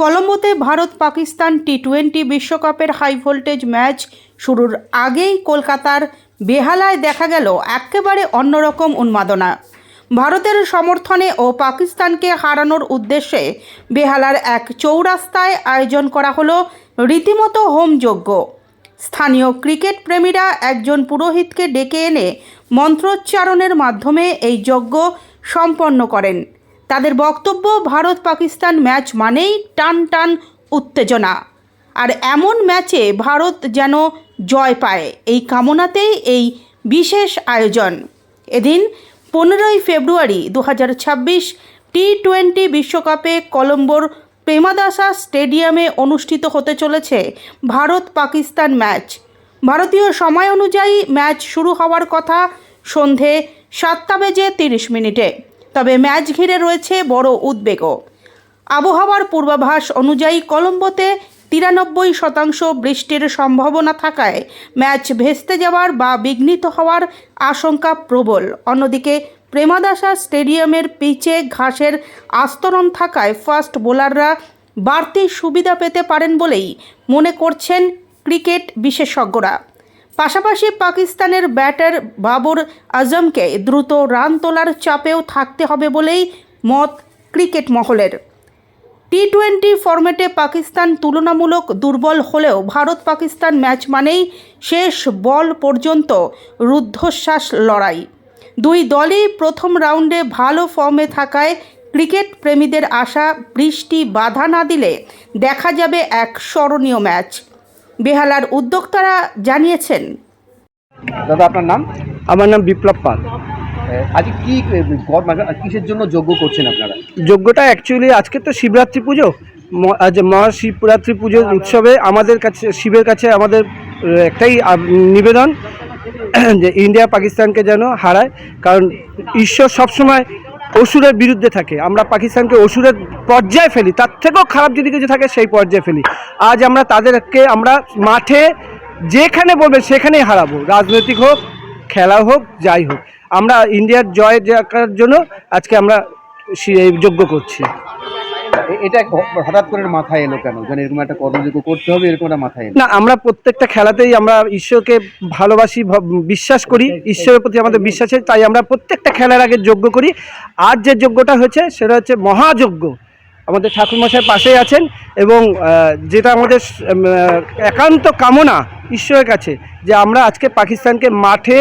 কলম্বোতে Bharat Pakistan T twenty বিশ্বকাপের high voltage match শুরুর আগেই কলকাতার বেহালায় দেখা গেল একেবারে অন্যরকম উন্মাদনা। ভারতের সমর্থনে ও পাকিস্তানকে হারানোর উদ্দেশ্যে বেহালার এক চৌরাস্তায় আয়োজন করা হলো রীতিমতো হোমযজ্ঞ। স্থানীয় ক্রিকেট প্রেমীরা একজন পুরোহিতকে ডেকে এনে মন্ত্রোচ্চারণের মাধ্যমে এই যজ্ঞ সম্পন্ন করেন। তাদের বক্তব্য ভারত পাকিস্তান ম্যাচ মানেই টান টান উত্তেজনা। আর এমন ম্যাচে ভারত যেন জয় পায়, এই কামনাতেই এই বিশেষ আয়োজন। এদিন পনেরোই ফেব্রুয়ারি দু হাজার ছাব্বিশ টি টোয়েন্টি বিশ্বকাপে কলম্বোর প্রেমাদাসা স্টেডিয়ামে অনুষ্ঠিত হতে চলেছে ভারত পাকিস্তান ম্যাচ। ভারতীয় সময় অনুযায়ী ম্যাচ শুরু হওয়ার কথা সন্ধে সাতটা বেজে তিরিশ মিনিটে। তবে ম্যাচ ঘিরে রয়েছে বড় উদ্বেগও। আবহাওয়ার পূর্বাভাস অনুযায়ী কলম্বোতে তিরানব্বই শতাংশ বৃষ্টির সম্ভাবনা থাকায় ম্যাচ ভেস্তে যাওয়ার বা বিঘ্নিত হওয়ার আশঙ্কা প্রবল। অন্যদিকে প্রেমাদাসা স্টেডিয়ামের পিচে ঘাসের আস্তরণ থাকায় ফাস্ট বোলাররা বাড়তি সুবিধা পেতে পারেন বলেই মনে করছেন ক্রিকেট বিশেষজ্ঞরা। পাশাপাশি পাকিস্তানের ব্যাটার বাবর আজমকে দ্রুত রান তোলার চাপেও থাকতে হবে বলেই মত ক্রিকেট মহলের। টি টোয়েন্টি ফরম্যাটে পাকিস্তান তুলনামূলক দুর্বল হলেও ভারত পাকিস্তান ম্যাচ মানেই শেষ বল পর্যন্ত রুদ্ধশ্বাস লড়াই। দুই দলই প্রথম রাউন্ডে ভালো ফর্মে থাকায় ক্রিকেট প্রেমীদের আশা, বৃষ্টি বাধা না দিলে দেখা যাবে এক স্মরণীয় ম্যাচ। বেহালার উদ্যোক্তারা জানিয়েছেন। দাদা আপনার নাম? আমার নাম বিপ্লব পাল। আজ কি মানে কিসের জন্য যোগ্য করছেন আপনারা? যজ্ঞটা অ্যাকচুয়ালি আজকে তো শিবরাত্রি পুজো। ম- আজ মহাশিবরাত্রি পুজোর উৎসবে আমাদের কাছে শিবের কাছে আমাদের একটাই নিবেদন যে ইন্ডিয়া পাকিস্তানকে যেন হারায়। কারণ ঈশ্বর সবসময় অসুরের বিরুদ্ধে থাকে। আমরা পাকিস্তানকে অসুরের পর্যায়ে ফেলি, তার থেকেও খারাপ যদি কিছু থাকে সেই পর্যায়ে ফেলি। আজ আমরা তাদেরকে আমরা মাঠে যেখানে বলবে সেখানেই হারাবো। রাজনৈতিক হোক, খেলা হোক, যাই হোক। আমরা ইন্ডিয়ার জয় দেখার জন্য আজকে আমরা যোগ্য করছি। এটা হঠাৎ করে মাথায় এলো কেন? যেন এরকম একটা কর্মযোগ্য করতে হবে এরকম একটা মাথায় এলো। না আমরা প্রত্যেকটা খেলাতেই আমরা ঈশ্বরকে ভালোবাসি বিশ্বাস করি ঈশ্বরের প্রতি আমাদের বিশ্বাস আছে তাই আমরা প্রত্যেকটা খেলার আগে যজ্ঞ করি। আর যে যজ্ঞটা হয়েছে সেটা হচ্ছে মহাযজ্ঞ। আমাদের ঠাকুরমশাই পাশেই আছেন এবং আহ, যেটা আমাদের একান্ত কামনা ঈশ্বরের কাছে যে আমরা আজকে পাকিস্তানকে মাঠে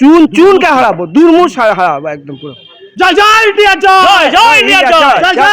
চুন চুনকে হারাবো দুর্মূষ হারাবো একদম পুরো। জয় জয় ইন্ডিয়া জয় জয় ইন্ডিয়া জয়! জয় জয় ইন্ডিয়া জয়!